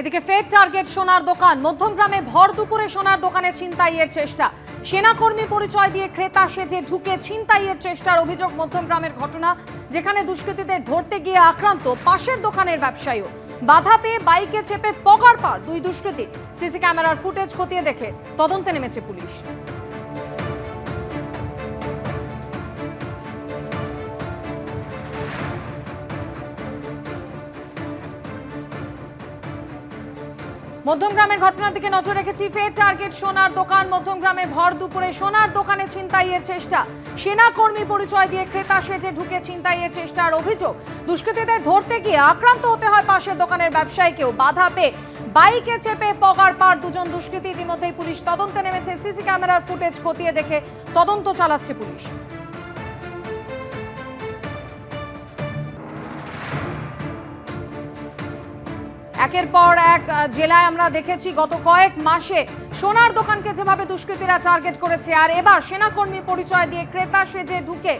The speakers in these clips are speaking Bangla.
এদিকে ফের টার্গেট সোনার দোকান। মধ্যমগ্রামে ভর দুপুরে সোনার দোকানে ছিনতাইয়ের চেষ্টা। সেনাকর্মী পরিচয় দিয়ে ক্রেতা সেজে ঢুকে ছিনতাইয়ের চেষ্টার অভিযোগ মধ্যমগ্রামের ঘটনা, যেখানে দুষ্কৃতীদের ধরতে গিয়ে আক্রান্ত পাশের দোকানের ব্যবসায়ীও। বাধা পেয়ে বাইকে চেপে পগার পার দুই দুষ্কৃতী। সিসি ক্যামেরার ফুটেজ খতিয়ে দেখে তদন্তে নেমেছে পুলিশ। মধ্যমগ্রামের ঘটনার দিকে নজর রেখেছি, ফের টার্গেট সোনার দোকান। মধ্যমগ্রামে ভর দুপুরে সোনার দোকানে ছিনতাইয়ের চেষ্টা। সেনাকর্মী পরিচয় দিয়ে ক্রেতা সেজে ঢুকে ছিনতাইয়ের চেষ্টার অভিযোগ। দুষ্কৃতীদের ধরতে গিয়ে আক্রান্ত হতে হয় পাশের দোকানের ব্যবসায়ীকেও। বাধা পেয়ে বাইকে চেপে পগার পার দুজন দুষ্কৃতী। ইতিমধ্যেই পুলিশ তদন্তে নেমেছে। সিসি ক্যামেরার ফুটেজ খতিয়ে দেখে তদন্ত চালাচ্ছে পুলিশ। একের পর এক জেলায় আমরা দেখেছি গত কয়েক মাসে সোনার দোকানকে যেভাবে দুষ্কৃতীরা টার্গেট করেছে, আর এবার সেনাকর্মী পরিচয় দিয়ে ক্রেতা সেজে ঢুকে।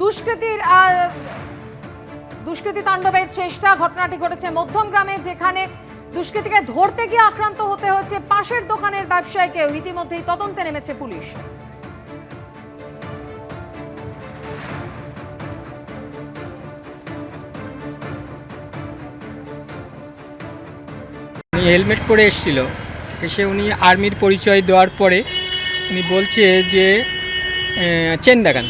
দুষ্কৃতীর দুষ্কৃতী তাণ্ডবের চেষ্টা, ঘটনাটি ঘটেছে মধ্যমগ্রামে যেখানে দুষ্কৃতীকে ধরতে গিয়ে আক্রান্ত হতে হচ্ছে পাশের দোকানের ব্যবসায়ীকেও। ইতিমধ্যেই তদন্তে নেমেছে পুলিশ। উনি হেলমেট পরে এসেছিল। এসে উনি আর্মির পরিচয় দেওয়ার পরে উনি বলছে যে চেন দেখান।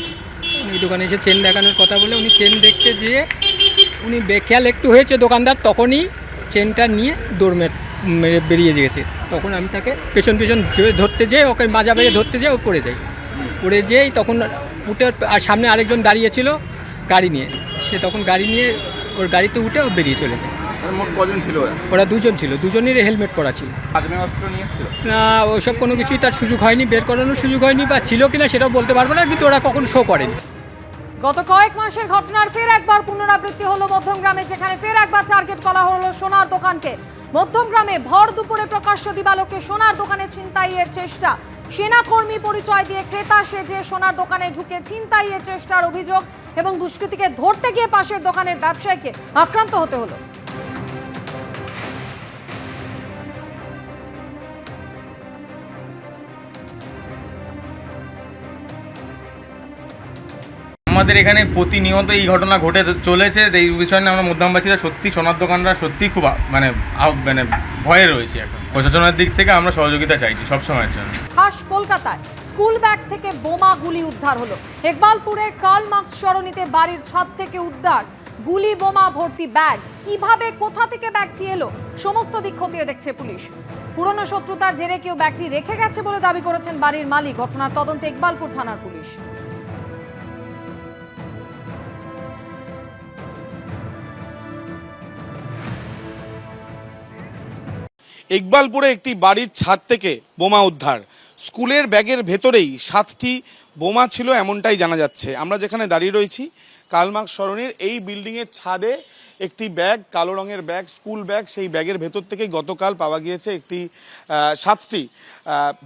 উনি দোকানে এসে চেন দেখানোর কথা বলে উনি চেন দেখতে যেয়ে উনি বেখেয়াল একটু হয়েছে দোকানদার, তখনই চেনটা নিয়ে দৌড় মেরে বেরিয়ে গেছে তখন আমি তাকে পেছন পেছন ধরতে যেয়ে, ওকে মাজা বেজে ধরতে যেয়ে ও পড়ে যায়। পড়ে যেয়েই তখন উঠে আর সামনে আরেকজন দাঁড়িয়েছিল গাড়ি নিয়ে। সে তখন গাড়ি নিয়ে ওর গাড়িতে উঠে ও বেরিয়ে চলে যায়। মোট কজন ছিল ওরা? ওরা দুজন ছিল দুজনেরই হেলমেট পরা ছিল। আগ্নেয় অস্ত্র নিয়ে এসেছিল? না ওইসব কোনো কিছুই তার সুযোগ হয়নি বের করানোর সুযোগ হয়নি বা ছিল কিনা সেটাও বলতে পারব না কিন্তু ওরা কখন শো করেনি। গত কয়েক মাসের ঘটনার ফের একবার পুনরাবৃত্তি হলো মধ্যমগ্রামে যেখানে ফের একবার টার্গেট করা হলো সোনার দোকানকে। মধ্যমগ্রামে ভর দুপুরে প্রকাশ্য দিবালোকে সোনার দোকানে ছিনতাইয়ের চেষ্টা। সেনাকর্মী পরিচয় দিয়ে ক্রেতা সেজে সোনার দোকানে ঢুকে ছিনতাইয়ের চেষ্টার অভিযোগ এবং দুষ্কৃতীকে ধরতে গিয়ে পাশের দোকানের ব্যবসায়ীকে আক্রান্ত হতে হলো। আমাদের এখানে প্রতিনিয়ত এই ঘটনা ঘটে চলেছে। এই বিষয় নিয়ে আমরা মধ্যমবাসীরা সত্যি সোনার দোকানরা সত্যি খুব মানে মানে ভয়ে রয়েছে এখন। প্রশাসনের দিক থেকে আমরা সহযোগিতা চাইছি সব সময়ের জন্য। খাস কলকাতায় স্কুল ব্যাগ থেকে বোমা গুলি উদ্ধার হলো। ইকবালপুরের কার্ল মার্কস সরণিতে বাড়ির ছাদ থেকে উদ্ধার গুলি বোমা ভর্তি ব্যাগ। কীভাবে কোথা থেকে ব্যাগটি এলো? সমস্ত দিক খতিয়ে দেখছে পুলিশ। পুরনো শত্রুতার জেরে কেউ ব্যাগটি রেখে গেছে বলে দাবি করেছেন বাড়ির মালিক। ঘটনার তদন্তে ইকবালপুর থানার পুলিশ। ইকবালপুরে একটি বাড়ির ছাদ থেকে বোমা উদ্ধার। স্কুলের ব্যাগের ভেতরেই সাতটি বোমা ছিল এমনটাই জানা যাচ্ছে। আমরা যেখানে দাঁড়িয়ে রয়েছি কালমার্ক সরণির এই বিল্ডিংয়ের ছাদে একটি ব্যাগ, কালো রঙের ব্যাগ, স্কুল ব্যাগ, সেই ব্যাগের ভেতর থেকেই গতকাল পাওয়া গিয়েছে একটি সাতটি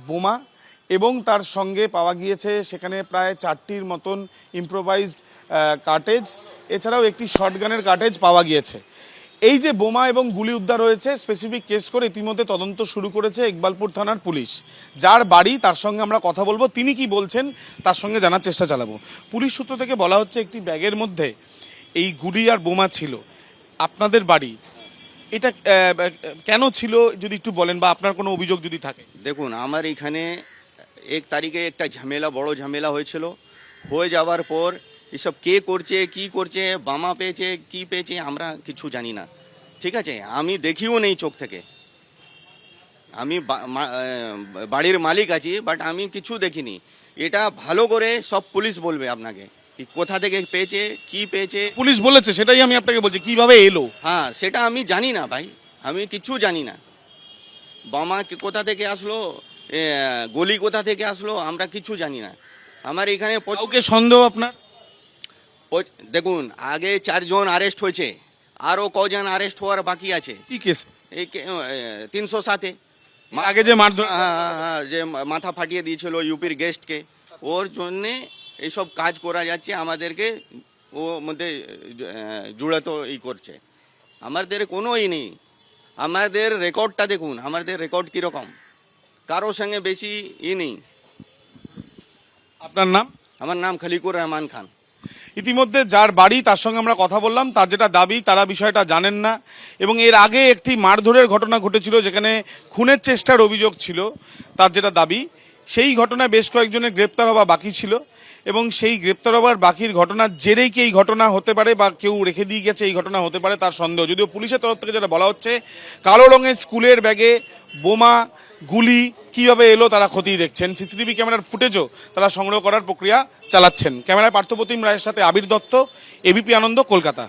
বোমা এবং তার সঙ্গে পাওয়া গিয়েছে সেখানে প্রায় চারটির মতন ইম্প্রোভাইজড কার্টেজ এছাড়াও একটি শর্টগানের কার্টেজ পাওয়া গিয়েছে। এই যে বোমা এবং গুলি উদ্ধার হয়েছে স্পেসিফিক কেস করে ইতিমধ্যে তদন্ত শুরু করেছে ইকবালপুর থানার পুলিশ। যার বাড়ি, তার সঙ্গে আমরা কথা বলব। তিনি কি বলছেন, তার সঙ্গে জানার চেষ্টা চালাবো। পুলিশ সূত্র থেকে বলা হচ্ছে, একটি ব্যাগের মধ্যে এই গুলি আর বোমা ছিল। আপনাদের বাড়ি, এটা কেন ছিল, যদি একটু বলেন, বা আপনার কোনো অভিযোগ যদি থাকে? দেখুন, আমার এখানে এক তারিখে একটা ঝামেলা, বড় ঝামেলা হয়েছিল। হয়ে যাওয়ার পর এসব কে করছে কি করছে বামা পেয়েছে কি পেয়েছে আমরা কিছু জানি না। ঠিক আছে? আমি দেখিও নেই চোখ থেকে। আমি বাড়ির মালিক আছি বাট আমি কিছু দেখিনি। এটা ভালো করে সব পুলিশ বলবে আপনাকে কোথা থেকে পেয়েছে কি পেয়েছে। পুলিশ বলেছে সেটাই আমি আপনাকে বলছি কীভাবে এলো? হ্যাঁ সেটা আমি জানি না ভাই। আমি কিছু জানি না। বামা কোথা থেকে আসলো গলি কোথা থেকে আসলো আমরা কিছু জানি না। আমার এখানে কাউকে সন্দেহ আপনার? দেখুন আগে চারজন আরেস্ট হয়েছে আরও কজন আরেস্ট হওয়ার বাকি আছে। কি কেস এই তিনশো সাতে। আগে যে মারধর হ্যাঁ, হ্যাঁ, হ্যাঁ, যে মাথা ফাটিয়ে দিয়েছিল ইউপির গেস্টকে ওর জন্যে এইসব কাজ করা যাচ্ছে আমাদেরকে ও মধ্যে জুড়ে তো ই করছে। আমাদের কোনো ই নেই। আমাদের রেকর্ডটা দেখুন আমাদের রেকর্ড কীরকম? কারও সঙ্গে বেশি ই নেই। আপনার নাম? আমার নাম খলিকুর রহমান খান। ইতিমধ্যে যার বাড়ি তার সঙ্গে আমরা কথা বললাম, তার যেটা দাবি, তারা বিষয়টা জানেন না। এবং এর আগে একটি মারধরের ঘটনা ঘটেছিল, যেখানে খুনের চেষ্টার অভিযোগ ছিল, তার যেটা দাবি। সেই ঘটনায় বেশ কয়েকজনের গ্রেপ্তার হওয়া বাকি ছিল এবং সেই গ্রেপ্তার হওয়ার বাকির ঘটনার জেরেই কি এই ঘটনা হতে পারে বা কেউ রেখে দিয়ে গেছে এই ঘটনা হতে পারে তার সন্দেহ। যদিও পুলিশের তরফ থেকে যেটা বলা হচ্ছে, কালো রঙের স্কুলের ব্যাগে বোমা, গুলি কীভাবে এলো তারা খতিয়ে দেখছেন? সিসিটিভি ক্যামেরার ফুটেজও তারা সংগ্রহ করার প্রক্রিয়া চালাচ্ছেন। ক্যামেরায় পার্থপ্রতিম রায়ের সাথে আবির দত্ত, এবিপি আনন্দ, কলকাতা।